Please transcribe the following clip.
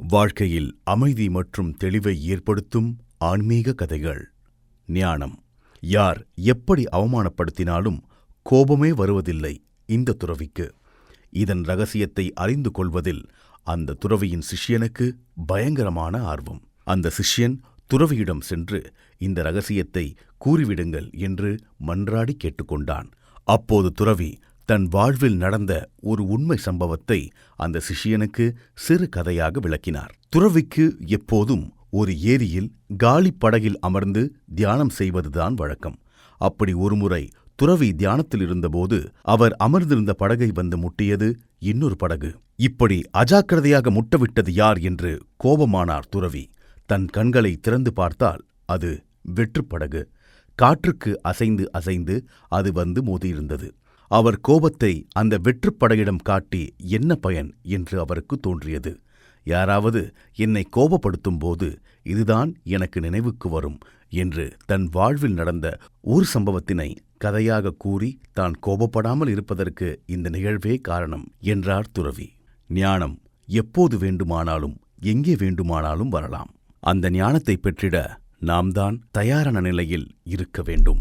வாழ்க்கையில் அமைதி மற்றும் தெளிவை ஏற்படுத்தும் ஆன்மீக கதைகள். ஞானம். யார் எப்படி அவமானப்படுத்தினாலும் கோபமே வருவதில்லை இந்த துறவிக்கு. இதன் ரகசியத்தை அறிந்து கொள்வதில் அந்த துறவியின் சிஷ்யனுக்கு பயங்கரமான ஆர்வம். அந்த சிஷ்யன் துறவியிடம் சென்று இந்த ரகசியத்தை கூறிவிடுங்கள் என்று மன்றாடி கேட்டுக்கொண்டான். அப்போது துறவி தன் வாழ்வில் நடந்த ஒரு உண்மை சம்பவத்தை அந்த சிஷியனுக்கு சிறு கதையாக விளக்கினார். துறவிக்கு எப்போதும் ஒரு ஏரியில் காலிப் படகில் அமர்ந்து தியானம் செய்வதுதான் வழக்கம். அப்படி ஒருமுறை துறவி தியானத்தில் இருந்தபோது அவர் அமர்ந்திருந்த படகை வந்து முட்டியது இன்னொரு படகு. இப்படி அஜாக்கிரதையாக முட்டவிட்டது யார் என்று கோபமானார் துறவி. தன் கண்களை திறந்து பார்த்தால் அது வெற்றுப் படகு. காற்றுக்கு அசைந்து அசைந்து அது வந்து மோதியிருந்தது. அவர் கோபத்தை அந்த வெற்றுப்படையிடம் காட்டி என்ன பயன் என்று அவருக்கு தோன்றியது. யாராவது என்னை கோபப்படுத்தும் போது இதுதான் எனக்கு நினைவுக்கு வரும் என்று தன் வாழ்வில் நடந்த ஒரு சம்பவத்தினை கதையாக கூறி தான் கோபப்படாமல் இருப்பதற்கு இந்த நிகழ்வே காரணம் என்றார் துறவி. ஞானம் எப்போது வேண்டுமானாலும் எங்கே வேண்டுமானாலும் வரலாம். அந்த ஞானத்தை பெற்றிட நாம் தான் தயாரான நிலையில் இருக்க வேண்டும்.